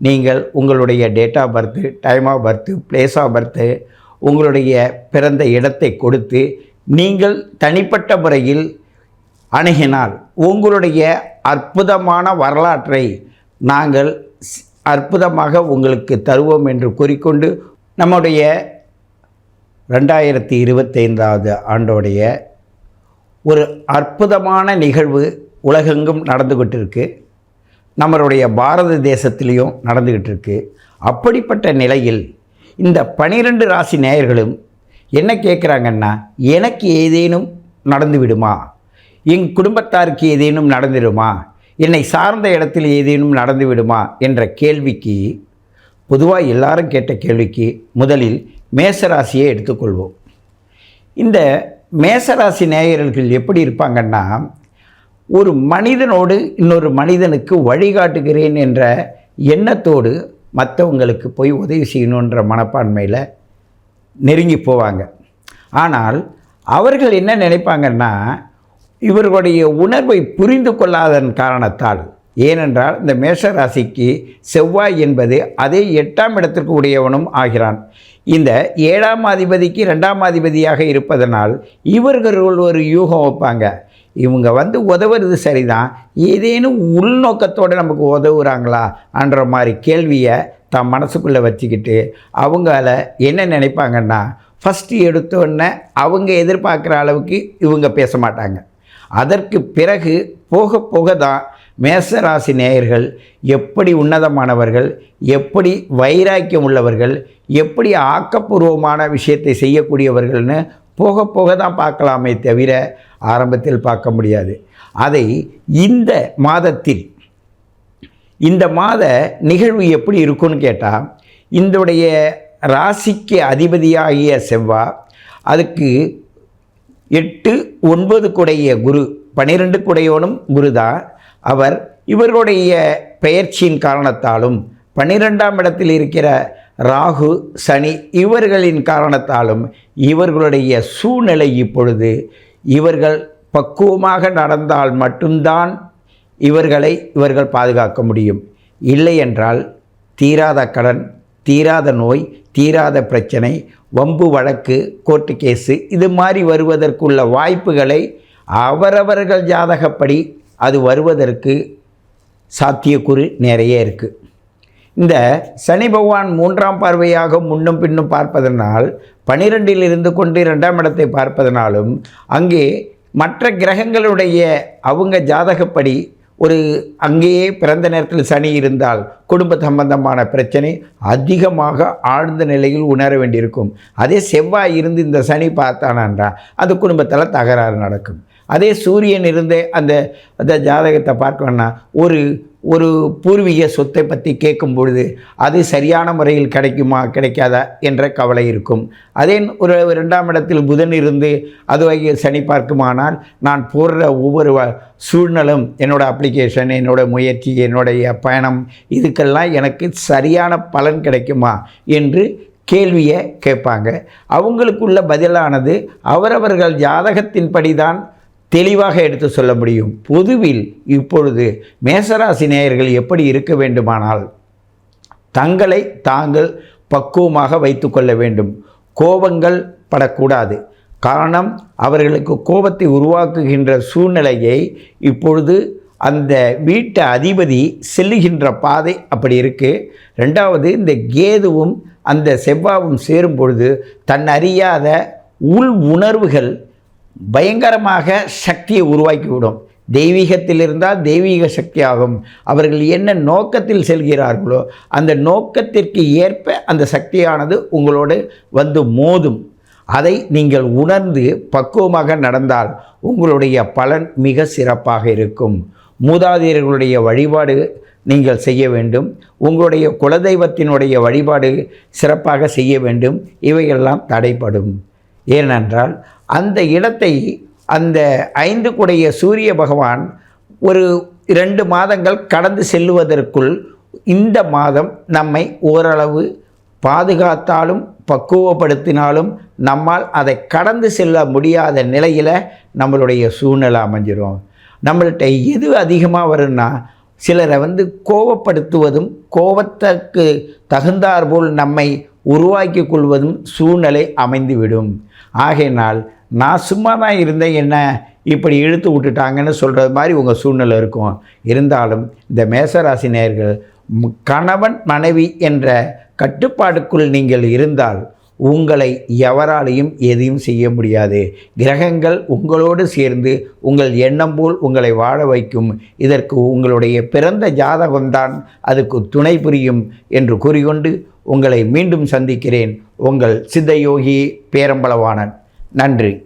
நீங்கள் உங்களுடைய date of birth time of birth place of birth உங்களுடைய பிறந்த இடத்தை கொடுத்து நீங்கள் தனிப்பட்ட முறையில் அணுகினால் உங்களுடைய அற்புதமான வரலாற்றை நாங்கள் அற்புதமாக உங்களுக்கு தருவோம் என்று கூறிக்கொண்டு நம்முடைய ரெண்டாயிரத்தி இருபத்தைந்தாவது ஆண்டோடைய ஒரு அற்புதமான நிகழ்வு உலகெங்கும் நடந்து கொண்டிருக்கு நம்மளுடைய பாரத தேசத்திலையும் நடந்துக்கிட்டு இருக்கு அப்படிப்பட்ட நிலையில் இந்த பனிரெண்டு ராசி நேயர்களும் என்ன கேட்குறாங்கன்னா எனக்கு ஏதேனும் நடந்து விடுமா? என் குடும்பத்தாருக்கு ஏதேனும் நடந்துடுமா என்னை சார்ந்த இடத்தில் ஏதேனும் நடந்து விடுமா? என்ற கேள்விக்கு பொதுவாக எல்லாரும் கேட்ட கேள்விக்கு முதலில் மேசராசியை எடுத்துக்கொள்வோம். இந்த மேசராசி நேயர்கள் எப்படி இருப்பாங்கன்னா ஒரு மனிதனோடு இன்னொரு மனிதனுக்கு வழிகாட்டுகிறேன் என்ற எண்ணத்தோடு மற்றவங்களுக்கு போய் உதவி செய்யணுன்ற மனப்பான்மையில் நெருங்கி போவாங்க. ஆனால் அவர்கள் என்ன நினைப்பாங்கன்னா இவர்களுடைய உணர்வை புரிந்து கொள்ளாதன் காரணத்தால் ஏனென்றால் இந்த மேஷ ராசிக்கு செவ்வாய் என்பது அதே எட்டாம் இடத்திற்கு உடையவனும் ஆகிறான். இந்த ஏழாம் அதிபதிக்கு ரெண்டாம் அதிபதியாக இருப்பதனால் இவர்கள் ஒரு யூகம் வைப்பாங்க. இவங்க வந்து உதவுறது சரிதான். ஏதேனும் உள்நோக்கத்தோடு நமக்கு உதவுறாங்களா என்ற மாதிரி கேள்வியை தம் மனசுக்குள்ளே வச்சுக்கிட்டு அவங்கள என்ன நினைப்பாங்கன்னா ஃபஸ்ட்டு எடுத்தோடனே அவங்க எதிர்பார்க்குற அளவுக்கு இவங்க பேச மாட்டாங்க. அதற்கு பிறகு போக போக தான் மேசராசி நேயர்கள் எப்படி உன்னதமானவர்கள் எப்படி வைராக்கியம் உள்ளவர்கள் எப்படி ஆக்கப்பூர்வமான விஷயத்தை செய்யக்கூடியவர்கள்னு போக போக தான் பார்க்கலாமே தவிர ஆரம்பத்தில் பார்க்க முடியாது. அதை இந்த மாதத்தில் இந்த மாத நிகழ்வு எப்படி இருக்குன்னு கேட்டால் இந்தோடைய ராசிக்கு அதிபதியாகிய செவ்வா அதுக்கு எட்டு ஒன்பது குடைய குரு பனிரெண்டு குடையோனும் குரு தான். அவர் இவர்களுடைய பெயர்ச்சியின் காரணத்தாலும் பன்னிரெண்டாம் இடத்தில் இருக்கிற ராகு சனி இவர்களின் காரணத்தாலும் இவர்களுடைய சூழ்நிலை இப்பொழுது இவர்கள் பக்குவமாக நடந்தால் மட்டும்தான் இவர்களை இவர்கள் பாதுகாக்க முடியும். இல்லை என்றால் தீராத கடன் தீராத நோய் தீராத பிரச்சனை வம்பு வழக்கு கோர்ட்டு கேஸு இது மாதிரி வருவதற்குள்ள வாய்ப்புகளை அவரவர்கள் ஜாதகப்படி அது வருவதற்கு சாத்தியக்கூறு நிறைய இருக்குது இந்த சனி பகவான் மூன்றாம் பார்வையாக முன்னும் பின்னும் பார்ப்பதனால் பனிரெண்டில் இருந்து கொண்டு இரண்டாம் இடத்தை பார்ப்பதனாலும் அங்கே மற்ற கிரகங்களுடைய அவங்க ஜாதகப்படி ஒரு அங்கேயே பிறந்த நேரத்தில் சனி இருந்தால் குடும்ப சம்பந்தமான பிரச்சனை அதிகமாக ஆழ்ந்த நிலையில் உணர வேண்டியிருக்கும். அதே செவ்வாய் இருந்து இந்த சனி பார்த்தானான்றா அது குடும்பத்தில் தகராறு நடக்கும். அதே சூரியன் இருந்தே அந்த அந்த ஜாதகத்தை பார்க்கணும்னா ஒரு ஒரு பூர்வீக சொத்தை பற்றி கேட்கும் பொழுது அது சரியான முறையில் கிடைக்குமா கிடைக்காதா என்ற கவலை இருக்கும். அதே ஒரு ரெண்டாம் இடத்தில் புதன் இருந்து அது வகையில் சனி பார்க்குமானால் நான் போடுற ஒவ்வொரு சூழ்நிலும் என்னோடய அப்ளிகேஷன் என்னோட முயற்சி என்னுடைய பயணம் இதுக்கெல்லாம் எனக்கு சரியான பலன் கிடைக்குமா என்று கேள்வியை கேட்பாங்க. அவங்களுக்குள்ள பதிலானது அவரவர்கள் ஜாதகத்தின்படி தான் தெளிவாக எடுத்து சொல்ல முடியும். பொதுவில் இப்பொழுது மேசராசி நேயர்கள் எப்படி இருக்க வேண்டுமானால் தங்களை தாங்கள் பக்குவமாக வைத்துக்கொள்ள வேண்டும். கோபங்கள் படக்கூடாது. காரணம் அவர்களுக்கு கோபத்தை உருவாக்குகின்ற சூழ்நிலையை இப்பொழுது அந்த வீட்டு அதிபதி செல்லுகின்ற பாதை அப்படி இருக்குது ரெண்டாவது இந்த கேதுவும் அந்த செவ்வாவும் சேரும் பொழுது தன் அறியாத உள் உணர்வுகள் பயங்கரமாக சக்தியை உருவாக்கிவிடும். தெய்வீகத்தில் இருந்தால் தெய்வீக சக்தியாகும். அவர்கள் என்ன நோக்கத்தில் செல்கிறார்களோ அந்த நோக்கத்திற்கு ஏற்ப அந்த சக்தியானது உங்களோடு வந்து மோதும். அதை நீங்கள் உணர்ந்து பக்குவமாக நடந்தால் உங்களுடைய பலன் மிக சிறப்பாக இருக்கும். மூதாதையர்களுடைய வழிபாடு நீங்கள் செய்ய வேண்டும். உங்களுடைய குலதெய்வத்தினுடைய வழிபாடு சிறப்பாக செய்ய வேண்டும். இவையெல்லாம் தடைப்படும் ஏனென்றால் அந்த இடத்தை அந்த ஐந்து குடைய சூரிய பகவான் ஒரு இரண்டு மாதங்கள் கடந்து செல்லுவதற்குள் இந்த மாதம் நம்மை ஓரளவு பாதுகாத்தாலும் பக்குவப்படுத்தினாலும் நம்மால் அதை கடந்து செல்ல முடியாத நிலையில் நம்மளுடைய சூழ்நிலை அமைஞ்சிரும். நம்மள்கிட்ட எது அதிகமாக வரும்னா சிலரை வந்து கோபப்படுத்துவதும் கோபத்திற்கு தகுந்தாற்போல் நம்மை உருவாக்கி கொள்வதும் சூழ்நிலை அமைந்துவிடும். ஆகையினால் நான் சும்மா தான் இருந்தேன் என்ன இப்படி இழுத்து விட்டுட்டாங்கன்னு சொல்கிறது மாதிரி உங்கள் சூழ்நிலை இருக்கும். இருந்தாலும் இந்த மேசராசி நேர்கள் கணவன் மனைவி என்ற கட்டுப்பாடுக்குள் நீங்கள் இருந்தால் உங்களை எவராலையும் எதையும் செய்ய முடியாது. கிரகங்கள் உங்களோடு சேர்ந்து உங்கள் எண்ணம் போல் உங்களை வாழ வைக்கும். இதற்கு உங்களுடைய பிறந்த ஜாதகம்தான் அதுக்கு துணை புரியும் என்று கூறிக்கொண்டு உங்களை மீண்டும் சந்திக்கிறேன். உங்கள் சித்தயோகி பேரம்பளவாணன் நன்றி.